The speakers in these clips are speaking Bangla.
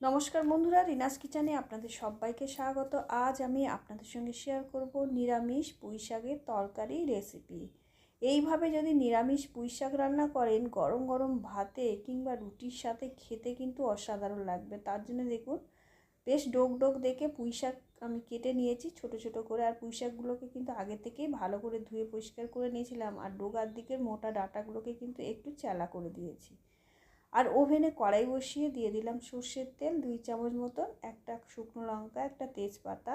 নমস্কার বন্ধুরা, রিনাস কিচেনে আপনাদের সবাইকে স্বাগত। আজ আমি আপনাদের সঙ্গে শেয়ার করব নিরামিষ পুঁই শাকের তরকারি রেসিপি এইভাবে যদি নিরামিষ পুঁই শাক রান্না করেন, গরম গরম ভাতে কিংবা রুটির সাথে খেতে কিন্তু অসাধারণ লাগবে। তার জন্য দেখুন, বেশ ডোক ডোক দেখে পুঁই শাক আমি কেটে নিয়েছি ছোট ছোট করে। আর পুঁই শাকগুলোকে কিন্তু আগে থেকেই ভালো করে ধুয়ে পরিষ্কার করে নিয়েছিলাম। আর ডোগার দিকের মোটা ডাটাগুলোকে কিন্তু একটু চেলা করে দিয়েছি। আর ওভেনে কড়াই বসিয়ে দিয়ে দিলাম সর্ষের তেল, দুই চামচ মতন একটা শুকনো লঙ্কা, একটা তেজপাতা,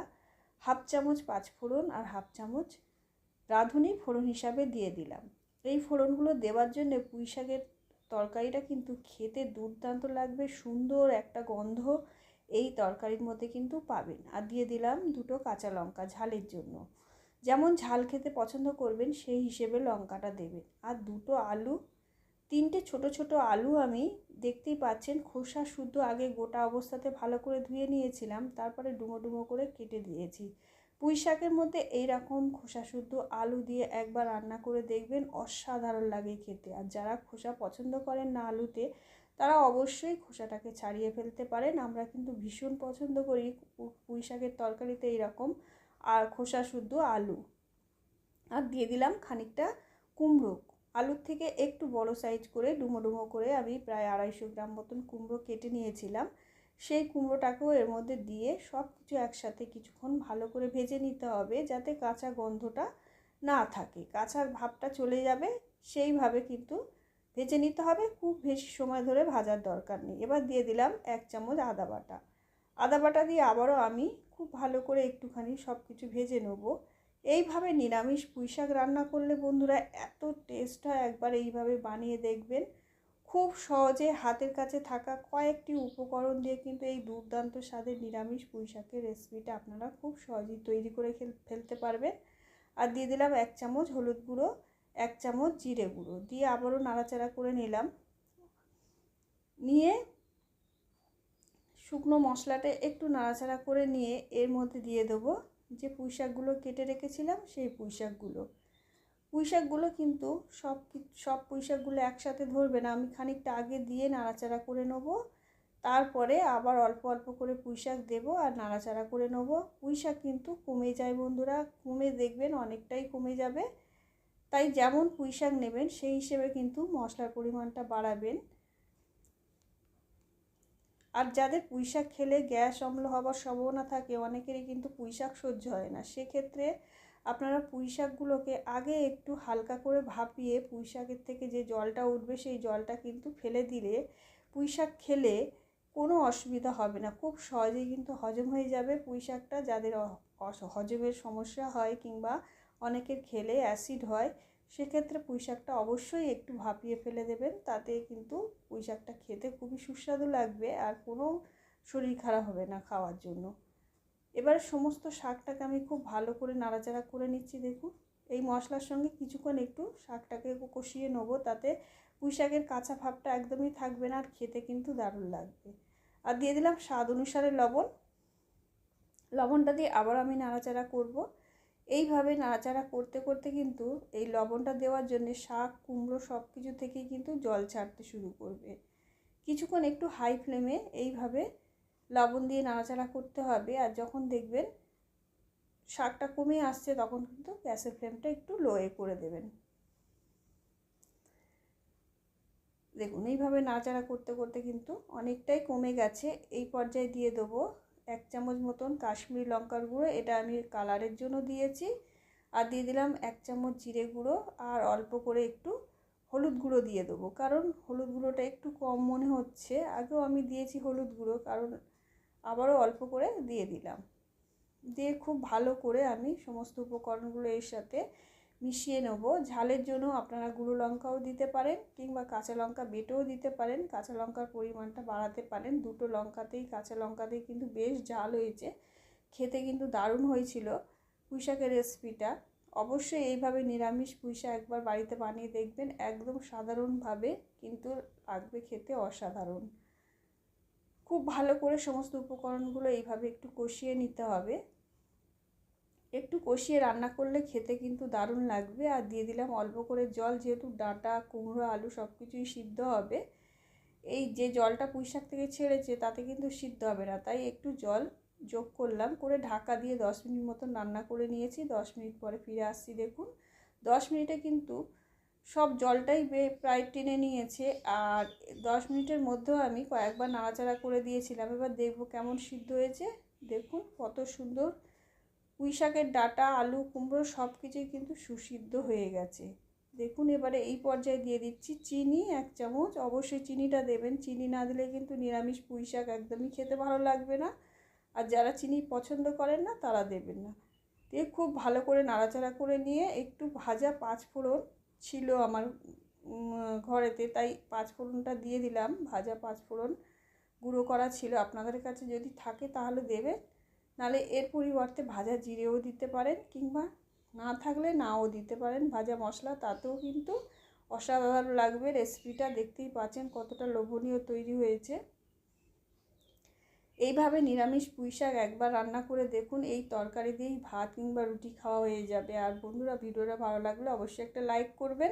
হাফ চামচ পাঁচফোড়ন আর হাফ চামচ রাঁধুনি ফোড়ন হিসাবে দিয়ে দিলাম। এই ফোড়নগুলো দেওয়ার জন্য পুঁই শাকের তরকারিটা কিন্তু খেতে দুর্দান্ত লাগবে, সুন্দর একটা গন্ধ এই তরকারির মধ্যে কিন্তু পাবেন। আর দিয়ে দিলাম দুটো কাঁচা লঙ্কা ঝালের জন্য। যেমন ঝাল খেতে পছন্দ করবেন সেই হিসেবে লঙ্কাটা দেবেন। আর দুটো আলু তিনটে ছোট ছোট আলু আমি দেখতেই পাচ্ছেন, খোসা শুদ্ধ আগে গোটা অবস্থাতে ভালো করে ধুয়ে নিয়েছিলাম, তারপরে ডুমো ডুমো করে কেটে দিয়েছি। পুঁই শাকের মধ্যে এই রকম খোসা শুদ্ধ আলু দিয়ে একবার রান্না করে দেখবেন অসাধারণ লাগে খেতে। আর যারা খোসা পছন্দ করেন না আলুতে, তারা অবশ্যই খোসাটাকে ছাড়িয়ে ফেলতে পারেন। আমরা কিন্তু ভীষণ পছন্দ করি পুঁই শাকের তরকারিতে এইরকম আর খোসা শুদ্ধ আলু। আর দিয়ে দিলাম খানিকটা কুমড়ো। আলুর থেকে একটু বড় সাইজ করে ডুমো ডুমো করে আমি প্রায় আড়াইশো গ্রাম মতন কুমড়ো কেটে নিয়েছিলাম। সেই কুমড়োটাকেও এর মধ্যে দিয়ে সব কিছু একসাথে কিছুক্ষণ ভালো করে ভেজে নিতে হবে যাতে কাঁচা গন্ধটা না থাকে। কাঁচার ভাবটা চলে যাবে, সেইভাবে কিন্তু ভেজে নিতে হবে। খুব বেশি সময় ধরে ভাজার দরকার নেই। এবার দিয়ে দিলাম এক চামচ আদা বাটা। আদা বাটা দিয়ে আবারও আমি খুব ভালো করে একটুখানি সব কিছু ভেজে নেব। এইভাবে নিরামিষ পুঁই শাক রান্না করলে বন্ধুরা এত টেস্ট হয়, একবার এইভাবে বানিয়ে দেখবেন। খুব সহজে হাতের কাছে থাকা কয়েকটি উপকরণ দিয়ে কিন্তু এই দুর্দান্ত স্বাদের নিরামিষ পুঁই শাকের রেসিপিটা আপনারা খুব সহজেই তৈরি করে ফেলতে পারবেন। আর দিয়ে দিলাম এক চামচ হলুদ গুঁড়ো, এক চামচ জিরে গুঁড়ো, দিয়ে আবারও নাড়াচাড়া করে নিলাম। নিয়ে শুকনো মশলাটা একটু নাড়াচাড়া করে নিয়ে এর মধ্যে দিয়ে দেবো যে পুঁই শাকগুলো কেটে রেখেছিলাম, সেই পুঁই শাকগুলো পুঁই শাকগুলো কিন্তু সব সব পুঁইশাকগুলো একসাথে ধরবে না। আমি খানিকটা আগে দিয়ে নাড়াচাড়া করে নেব, তারপরে আবার অল্প অল্প করে পুঁই শাক দেবো আর নাড়াচাড়া করে নেব। পুঁই শাক কিন্তু কমে যায় বন্ধুরা, কমে দেখবেন অনেকটাই কমে যাবে। তাই যেমন পুঁই শাক নেবেন, সেই হিসেবে কিন্তু মশলার পরিমাণটা বাড়াবেন। আর যাদের পুঁইশাক খেলে গ্যাস অম্ল হবার সম্ভাবনা থাকে, অনেকেরই কিন্তু পুঁইশাক সহ্য হয় না। সেক্ষেত্রে আপনারা পুঁইশাকগুলোকে আগে একটু হালকা করে ভাপিয়ে পুঁইশাকের থেকে যে জলটা উঠবে, সেই জলটা কিন্তু ফেলে দিলে পুঁইশাক খেলে কোনো অসুবিধা হবে না। খুব সহজেই কিন্তু হজম হয়ে যাবে পুঁইশাকটা। যাদের হজমের সমস্যা হয় কিংবা অনেকের খেলে অ্যাসিড হয় সেক্ষেত্রে পুঁই শাকটা অবশ্যই একটু ভাপিয়ে ফেলে দেবেন, তাতে কিন্তু পুঁই শাকটা খেতে খুবই সুস্বাদু লাগবে আর কোনো শরীর খারাপ হবে না খাওয়ার জন্য। এবার সমস্ত শাকটাকে আমি খুব ভালো করে নাড়াচাড়া করে নিচ্ছি, দেখুন। এই মশলার সঙ্গে কিছুক্ষণ একটু শাকটাকে কষিয়ে নেব, তাতে পুঁই শাকের কাঁচা ভাবটা একদমই থাকবে না আর খেতে কিন্তু দারুণ লাগবে। আর দিয়ে দিলাম স্বাদ অনুসারে লবণ। লবণটা দিয়ে আবার আমি নাড়াচাড়া করব। এইভাবে নাড়াচাড়া করতে করতে কিন্তু এই লবণটা দেওয়ার জন্য শাক, কুমড়ো সব কিছু থেকেই কিন্তু জল ছাড়তে শুরু করবে। কিছুক্ষণ একটু হাই ফ্লেমে এইভাবে লবণ দিয়ে নাড়াচাড়া করতে হবে আর যখন দেখবেন শাকটা কমে আসছে তখন কিন্তু গ্যাসের ফ্লেমটা একটু লোয়ে করে দেবেন। দেখুন, এইভাবে নাড়াচাড়া করতে করতে কিন্তু অনেকটাই কমে গেছে। এই পর্যায়ে দিয়ে দেবো এক চামচ মতন কাশ্মীরি লঙ্কার গুঁড়ো, এটা আমি কালারের জন্য দিয়েছি। আর দিয়ে দিলাম এক চামচ জিরে গুঁড়ো, আর অল্প করে একটু হলুদ গুঁড়ো দিয়ে দেবো। কারণ হলুদ গুঁড়োটা একটু কম মনে হচ্ছে। আগেও আমি দিয়েছি হলুদ গুঁড়ো, কারণ আবারও অল্প করে দিয়ে দিলাম। দিয়ে খুব ভালো করে আমি সমস্ত উপকরণগুলো এর সাথে মিশিয়ে নেব। ঝালের জন্য আপনারা গুঁড়ো লঙ্কাও দিতে পারেন কিংবা কাঁচা লঙ্কা বেটেও দিতে পারেন। কাঁচা লঙ্কার পরিমাণটা বাড়াতে পারেন। দুটো লঙ্কাতেই কাঁচা লঙ্কাতেই কিন্তু বেশ ঝাল হয়েছে। খেতে কিন্তু দারুণ হয়েছিল পুঁইশাকের রেসিপিটা অবশ্যই এইভাবে নিরামিষ পুঁইশাক একবার বাড়িতে বানিয়ে দেখবেন। একদম সাধারণভাবে কিন্তু লাগবে খেতে অসাধারণ। খুব ভালো করে সমস্ত উপকরণগুলো এইভাবে একটু কষিয়ে নিতে হবে। একটু কষিয়ে রান্না করলে খেতে কিন্তু দারুণ লাগবে। আর দিয়ে দিলাম অল্প করে জল, যেহেতু ডাঁটা, কুমড়ো, আলু সব কিছুই সিদ্ধ হবে। এই যে জলটা পুঁই শাক থেকে ছেড়েছে, তাতে কিন্তু সিদ্ধ হবে না। তাই একটু জল যোগ করলাম, করে ঢাকা দিয়ে দশ মিনিট মতন রান্না করে নিয়েছি। দশ মিনিট পরে ফিরে আসছি, দেখুন। দশ মিনিটে কিন্তু সব জলটাই বে, প্রায় টেনে নিয়েছে। আর দশ মিনিটের মধ্যেও আমি কয়েকবার নাড়াচাড়া করে দিয়েছিলাম। এবার দেখব কেমন সিদ্ধ হয়েছে। দেখুন কত সুন্দর পুঁই শাকের ডাটা, আলু, কুমড়ো সব কিছুই কিন্তু সুসিদ্ধ হয়ে গেছে। দেখুন, এবারে এই পর্যায়ে দিয়ে দিচ্ছি চিনি, এক চামচ। অবশ্যই চিনিটা দেবেন। চিনি না দিলে কিন্তু নিরামিষ পুঁই শাক একদমই খেতে ভালো লাগবে না। আর যারা চিনি পছন্দ করেন না, তারা দেবেন না। দিয়ে খুব ভালো করে নাড়াচাড়া করে নিয়ে একটু ভাজা পাঁচ ফোড়ন ছিল আমার ঘরেতে, তাই পাঁচ ফোড়নটা দিয়ে দিলাম। ভাজা পাঁচ ফোড়ন গুঁড়ো করা ছিল। আপনাদের কাছে যদি থাকে তাহলে দেবেন। নালে এর পরিবর্তে ভাজা জিরেও দিতে পারেন কিংবা না থাকলে নাও দিতে পারেন। ভাজা মশলা তাতেও কিন্তু অসাধারণ লাগবে। রেসিপিটা দেখতেই পাচ্ছেন কতটা লোভনীয় তৈরি হয়েছে। এইভাবে নিরামিষ পুঁই শাক একবার রান্না করে দেখুন, এই তরকারি দিয়েই ভাত কিংবা রুটি খাওয়া হয়ে যাবে। আর বন্ধুরা, ভিডিওটা ভালো লাগলে অবশ্যই একটা লাইক করবেন।